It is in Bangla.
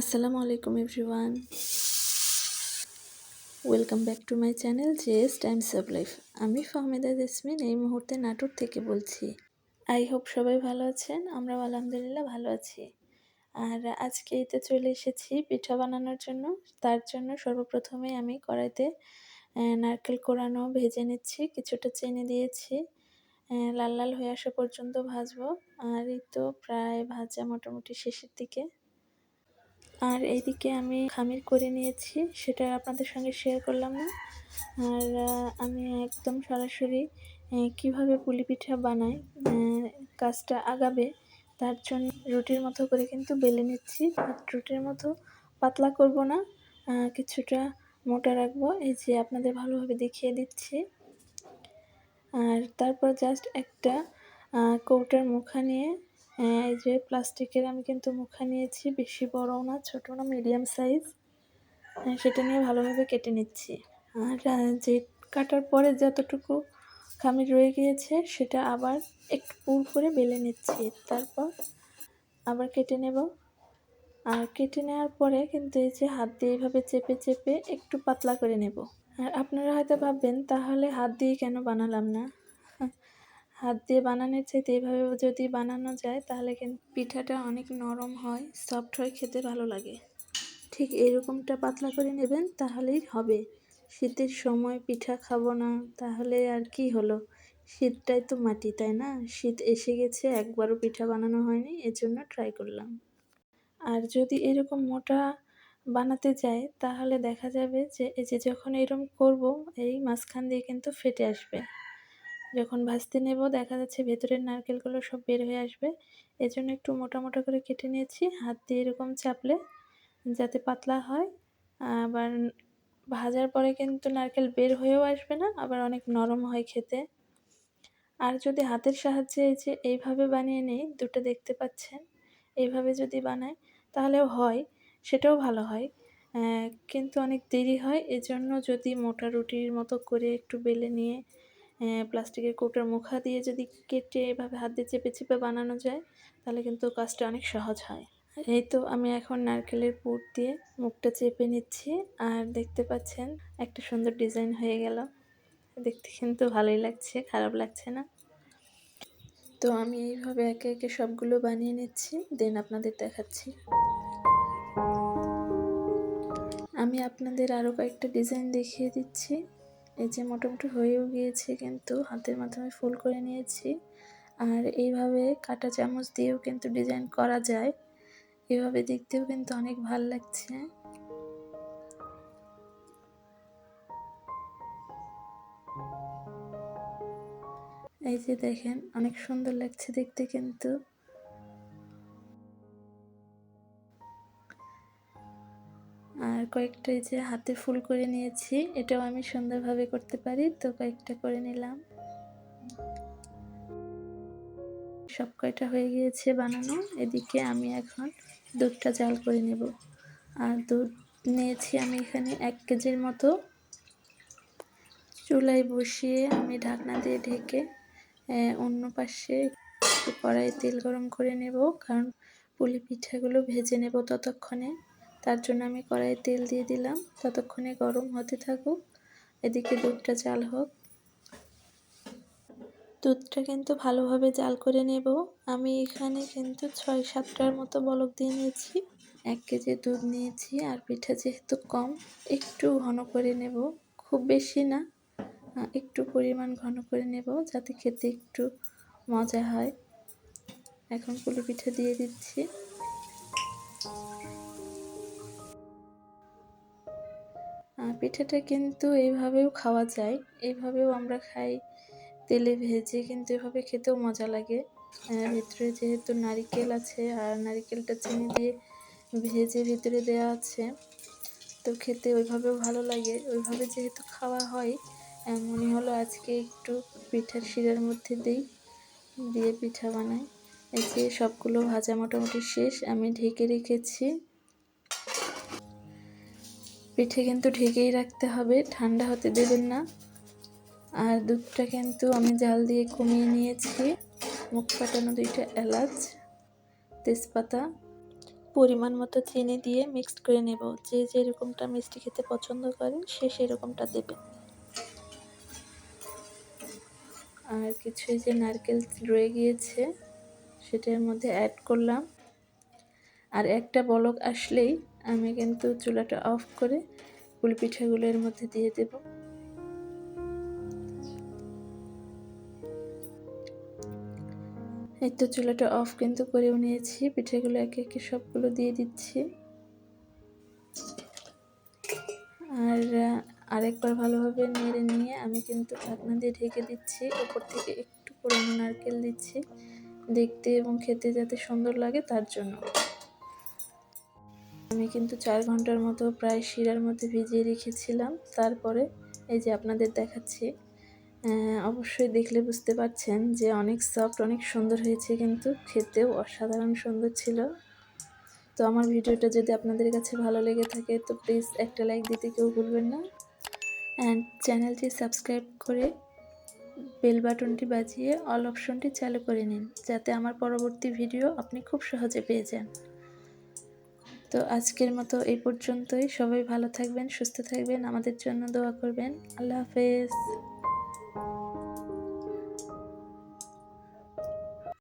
আসসালামু আলাইকুম everyone. Welcome back to my channel JS Times of Life আমি ফাহমেদা জেসমিন, এই মুহূর্তে নাটোর থেকে বলছি। আই হোপ সবাই ভালো আছেন, আমরাও আলহামদুলিল্লাহ ভালো আছি। আর আজকে এতে চলে এসেছি পিঠা বানানোর জন্য। তার জন্য সর্বপ্রথমে আমি কড়াইতে নারকেল কোরানো ভেজে নিচ্ছি, কিছুটা চিনি দিয়েছি। লাল লাল হয়ে আসা পর্যন্ত ভাজবো। আর এই তো প্রায় ভাজা মোটামুটি শেষের দিকে। আর এইদিকে আমি খামির করে নিয়েছি, সেটা আপনাদের সঙ্গে শেয়ার করলাম না। আর আমি একদম সরাসরি কীভাবে পুলি পিঠা বানাই কাজটা আগাবে, তার জন্য রুটির মতো করে কিন্তু বেলে নিচ্ছি। রুটির মতো পাতলা করব না কিছুটা মোটা রাখব, এই যে আপনাদের ভালোভাবে দেখিয়ে দিচ্ছি। আর তারপর জাস্ট একটা কৌটার মুখা নিয়ে এই যে প্লাস্টিকের আমি কিন্তু মুখা নিয়েছি, বেশি বড়ও না ছোটো না মিডিয়াম সাইজ সেটা নিয়ে ভালোভাবে কেটে নিচ্ছি। আর যে কাটার পরে যতটুকু খামির রয়ে গিয়েছে, সেটা আবার একটু পুর করে বেলে নিচ্ছি। তারপর আবার কেটে নেব। আর কেটে নেওয়ার পরে কিন্তু এই যে হাত দিয়ে এইভাবে চেপে চেপে একটু পাতলা করে নেব। আর আপনারা হয়তো ভাববেন, তাহলে হাত দিয়ে কেন বানালাম না? হাত দিয়ে বানানোর চাইতে এভাবে যদি বানানো যায়, তাহলে কিন্তু পিঠাটা অনেক নরম হয় সফট হয়, খেতে ভালো লাগে। ঠিক এরকমটা পাতলা করে নেবেন, তাহলেই হবে। শীতের সময় পিঠা খাব না, তাহলে আর কি হলো? শীতটাই তো মাটি, তাই না? শীত এসে গেছে, একবারও পিঠা বানানো হয়নি, এজন্য ট্রাই করলাম। আর যদি এরকম মোটা বানাতে যাই তাহলে দেখা যাবে যে, এই যে যখন এরকম করব, এই মাঝখান দিয়ে কিন্তু ফেটে আসবে। যখন ভাজতে নেব, দেখা যাচ্ছে ভেতরের নারকেলগুলো সব বের হয়ে আসবে। এজন্য একটু মোটা মোটা করে কেটে নিয়েছি, হাত দিয়ে এরকম চাপলে যাতে পাতলা হয়। আবার ভাজার পরে কিন্তু নারকেল বের হয়েও আসবে না, আবার অনেক নরম হয় খেতে। আর যদি হাতের সাহায্যে এই যে এইভাবে বানিয়ে নেই, দুটো দেখতে পাচ্ছেন, এইভাবে যদি বানাই তাহলেও হয়, সেটাও ভালো হয়। কিন্তু অনেক দেরি হয়, এজন্য যদি মোটা রুটির মতো করে একটু বেলে নিয়ে প্লাস্টিকের কৌটার মুখা দিয়ে যদি কেটে এভাবে হাত দিয়ে চেপে চেপে বানানো যায়, তাহলে কিন্তু কাজটা অনেক সহজ হয়। এই তো আমি এখন নারকেলের পুর দিয়ে মুখটা চেপে নিচ্ছি, আর দেখতে পাচ্ছেন একটা সুন্দর ডিজাইন হয়ে গেল। দেখতে কিন্তু ভালোই লাগছে, খারাপ লাগছে না। তো আমি এইভাবে একে একে সবগুলো বানিয়ে নিচ্ছি, দেন আপনাদের দেখাচ্ছি। আমি আপনাদের আরও কয়েকটা ডিজাইন দেখিয়ে দিচ্ছি। এই যে মোটামুটি হয়েও গিয়েছে কিন্তু হাতের মাধ্যমে ফুল করে নিয়েছি। আর এইভাবে কাটা চামচ দিয়েও কিন্তু ডিজাইন করা যায়। এভাবে দেখতেও কিন্তু অনেক ভালো লাগছে। এই যে দেখেন, অনেক সুন্দর লাগছে দেখতে কিন্তু। আর কয়েকটা এই যে হাতে ফুল করে নিয়েছি, এটাও আমি সুন্দরভাবে করতে পারি, তো কয়েকটা করে নিলাম। সব কয়টা হয়ে গিয়েছে বানানো, এদিকে আমি এখন দুধটা জাল করে নেব। আর দুধ নিয়েছি আমি এখানে এক কেজির মতো। চুলায় বসিয়ে আমি ঢাকনা দিয়ে ঢেকে অন্য পাশে কড়াই তেল গরম করে নেব, কারণ পুলি পিঠাগুলো ভেজে নেব ততক্ষণে। তার জন্য আমি কড়াইয়ে তেল দিয়ে দিলাম। ততক্ষণে গরম হতে থাকুক। এদিকে দুধটা জাল হোক। দুধটা কিন্তু ভালোভাবে জাল করে নেব। আমি এখানে কিন্তু ছয় সাতটার মতো বলক দিয়ে নিয়েছি। এক কেজি দুধ নিয়েছি আর পিঠা যেহেতু কম, একটু ঘন করে নেব। খুব বেশি না একটু পরিমাণ ঘন করে নেব যাতে খেতে একটু মজা হয়। এখন পুলি পিঠা দিয়ে দিচ্ছি। পিঠাটা কিন্তু এইভাবেও খাওয়া যায়। এইভাবেও আমরা খাই। তেলে ভেজে কিন্তু এভাবে খেতেও মজা লাগে। ভিতরে যেহেতু নারিকেল আছে, আর নারিকেলটা চিনি দিয়ে ভেজে ভিতরে দেওয়া আছে, তো খেতে ওইভাবেও ভালো লাগে। ওইভাবে যেহেতু খাওয়া হয় মনে হলো আজকে একটু পিঠার শিরার মধ্যে দিই, দিয়ে পিঠা বানাই। এই যে সবগুলো ভাজা মোটামুটি শেষ। আমি ঢেকে রেখেছি। পিঠে কিন্তু ঢেকেই রাখতে হবে, ঠান্ডা হতে দেবেন না। আর দুধটা কিন্তু আমি জাল দিয়ে কমিয়ে নিয়েছি। মুখ ফাটানো দুইটা এলাচ, তেজপাতা, পরিমাণ মতো চিনি দিয়ে মিক্সড করে নেব। যে যেরকমটা মিষ্টি খেতে পছন্দ করেন, সে সেরকমটা দেবেন। আর কিছু যে নারকেল রয়ে গিয়েছে, সেটার মধ্যে অ্যাড করলাম। আর একটা বলক আসলেই আমি কিন্তু চুলাটা অফ করে পুলি পিঠাগুলো এর মধ্যে দিয়ে দেব। এই তো চুলাটা অফ কিন্তু করেও নিয়েছি, পিঠেগুলো একে একে সবগুলো দিয়ে দিচ্ছি। আর আরেকবার ভালোভাবে নেড়ে নিয়ে আমি কিন্তু ঢাকনা দিয়ে ঢেকে দিচ্ছি। ওপর থেকে একটু পুরোনো নারকেল দিচ্ছি, দেখতে এবং খেতে যাতে সুন্দর লাগে তার জন্য। আমি কিন্তু চার ঘণ্টার মতো প্রায় শিরার মধ্যে ভিজিয়ে রেখেছিলাম। তারপরে এই যে আপনাদের দেখাচ্ছি অবশ্যই দেখলে বুঝতে পারছেন যে অনেক সফট অনেক সুন্দর হয়েছে কিন্তু খেতেও অসাধারণ সুন্দর ছিল। তো আমার ভিডিওটা যদি আপনাদের কাছে ভালো লেগে থাকে তো প্লিজ একটা লাইক দিতে কেউ ভুলবেন না। অ্যান্ড চ্যানেলটি সাবস্ক্রাইব করে বেল বাটনটি বাজিয়ে অল অপশনটি চালু করে নিন, যাতে আমার পরবর্তী ভিডিও আপনি খুব সহজে পেয়ে যান। তো আজকের মতো এই পর্যন্তই। সবাই ভালো থাকবেন, সুস্থ থাকবেন, আমাদের জন্য দোয়া করবেন। আল্লাহ হাফেজ।